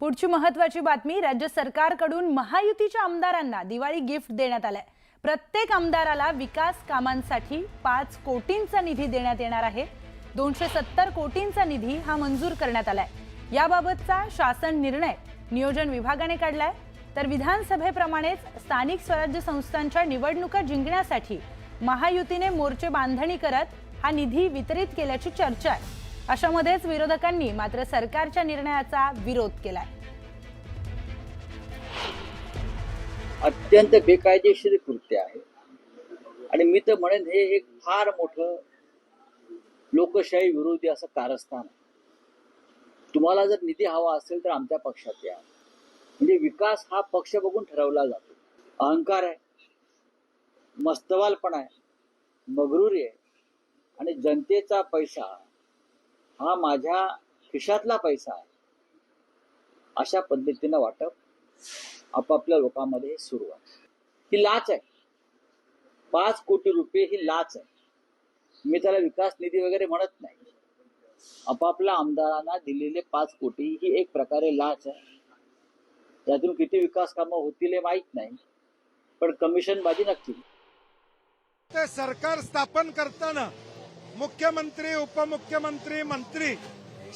पुढची महत्वाची बातमी राज्य सरकारकडून महायुतीच्या आमदारांना दिवाळी गिफ्ट देण्यात आलाय. प्रत्येक आमदाराला विकास कामांसाठी पाच कोटींचा निधी देण्यात येणार आहे. दोनशे सत्तर कोटींचा निधी हा मंजूर करण्यात आलाय. याबाबतचा शासन निर्णय नियोजन विभागाने काढलाय. तर विधानसभेप्रमाणेच स्थानिक स्वराज्य संस्थांच्या निवडणुका जिंकण्यासाठी महायुतीने मोर्चे बांधणी करत हा निधी वितरित केल्याची चर्चा आहे. अशामध्येच विरोधकांनी मात्र सरकारच्या निर्णयाचा विरोध केलाय. अत्यंत बेकायदेशीर कृत्य आहे. आणि मी तर म्हणेन हे एक फार मोठं लोकशाही विरोधी असं कारस्थान तुम्हाला जर निधी हवा असेल तर आमच्या पक्षात या. म्हणजे विकास हा पक्ष बघून ठरवला जातो. अहंकार आहे. मस्तवालपणा आहे. मगरूरी आहे. आणि जनतेचा पैसा हा माझ्या खिशातला पैसा आहे. अशा पद्धतीनं वाटप आपापल्या लोकांमध्ये सुरू आहे. ही लाच आहे. पाच कोटी रुपये ही लाच आहे. मी त्याला विकास निधी वगैरे म्हणत नाही. आपापल्या आमदारांना दिलेले पाच कोटी ही एक प्रकारे लाच आहे. त्यातून किती विकास कामं होतील हे माहीत नाही पण कमिशन बाजी नक्की. ते सरकार स्थापन करताना मुख्यमंत्री उपमुख्यमंत्री मंत्री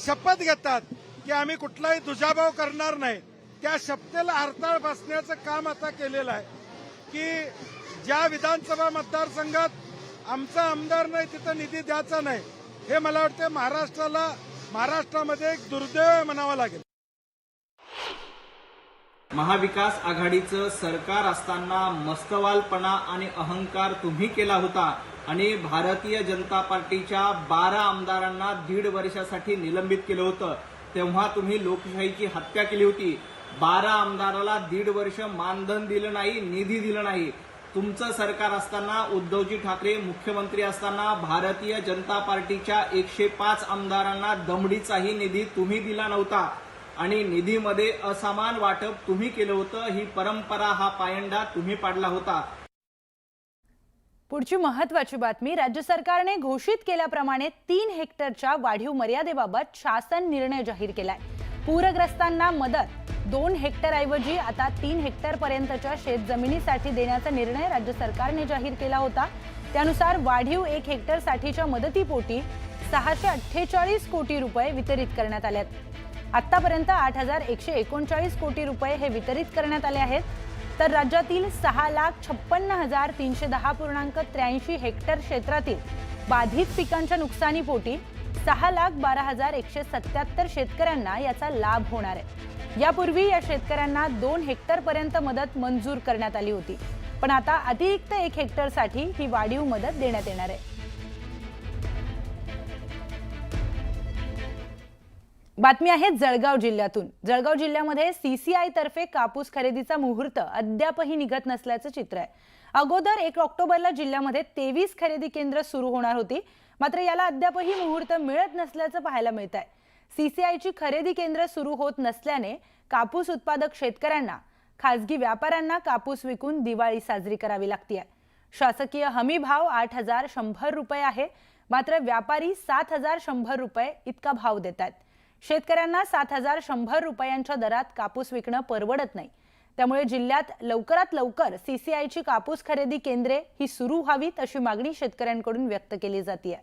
शपथ घेतात की आम्ही कुठलाही दुजाभाव करणार नाही. त्या शपथेला हरताळ बसण्याचं काम आता केलेलं आहे. की ज्या विधानसभा मतदारसंघात आमचा आमदार नाही तिथं निधी द्यायचा नाही हे मला वाटतं महाराष्ट्राला महाराष्ट्रामध्ये एक दुर्दैव म्हणावं लागेल. महाविकास आघाडीचं सरकार असताना मस्तवालपणा आणि अहंकार तुम्ही केला होता. आणि भारतीय जनता पार्टीच्या बारा आमदारांना दीड वर्षासाठी निलंबित केलं होतं. तेव्हा तुम्ही लोकशाहीची हत्या केली होती. बारा आमदाराला दीड वर्ष मानधन दिलं नाही निधी दिलं नाही. तुमचं सरकार असताना उद्धवजी ठाकरे मुख्यमंत्री असताना भारतीय जनता पार्टीच्या एकशे पाच आमदारांना दमडीचाही निधी तुम्ही दिला नव्हता. आणि निधीमध्ये असमान वाटप तुम्ही केलं होतं ही परंपरा हा पायंडा तुम्ही पाडला होता. पुढची महत्वाची बातमी राज्य सरकारने घोषित केल्याप्रमाणे तीन हेक्टरच्या वाढीव मर्यादेबाबत शासन निर्णय जाहीर केलाय. पूरग्रस्तांना मदत दोन हेक्टरऐवजी आता तीन हेक्टर पर्यंतच्या शेतजमिनीसाठी देण्याचा निर्णय राज्य सरकारने जाहीर केला होता. त्यानुसार वाढीव एक हेक्टरसाठीच्या मदतीपोटी सहाशे अठ्ठेचाळीस कोटी रुपये वितरित करण्यात आल्यात आतापर्यंत आठ हजार एकशे एकोणचाळीस कोटी रुपये हे वितरित करण्यात आले आहेत. तर राज्यातील सहा लाख छप्पन्न हजार तीनशे दहा पूर्णांक त्र्याऐंशी हेक्टर क्षेत्रातील बाधित पिकांच्या नुकसानीपोटी सहा लाख बारा हजार एकशे सत्याहत्तर शेतकऱ्यांना याचा लाभ होणार आहे. यापूर्वी या शेतकऱ्यांना दोन हेक्टरपर्यंत मदत मंजूर करण्यात आली होती. पण आता अतिरिक्त एक हेक्टरसाठी ही वाढीव मदत देण्यात येणार आहे. बातमी आहे जळगाव जिल्ह्यातून. जळगाव जिल्ह्यामध्ये सीसीआय तर्फे कापूस खरेदीचा मुहूर्त अद्यापही निघत नसल्याचं चित्र आहे. अगोदर एक ऑक्टोबरला जिल्ह्यामध्ये तेवीस खरेदी केंद्र सुरू होणार होती. मात्र याला अद्यापही मुहूर्त मिळत नसल्याचं पाहायला मिळत आहे. सीसीआयची खरेदी केंद्र सुरू होत नसल्याने कापूस उत्पादक शेतकऱ्यांना खासगी व्यापाऱ्यांना कापूस विकून दिवाळी साजरी करावी लागतीये शासकीय हमी भाव आठ हजार शंभर रुपये आहे. मात्र व्यापारी सात हजार शंभर रुपये इतका भाव देतात शेतकऱ्यांना सात हजार शंभर रुपयांच्या दरात कापूस विकणं परवडत नाही. त्यामुळे जिल्ह्यात लवकरात लवकर सीसीआयची कापूस खरेदी केंद्रे ही सुरू व्हावीत अशी मागणी शेतकऱ्यांकडून व्यक्त केली जाते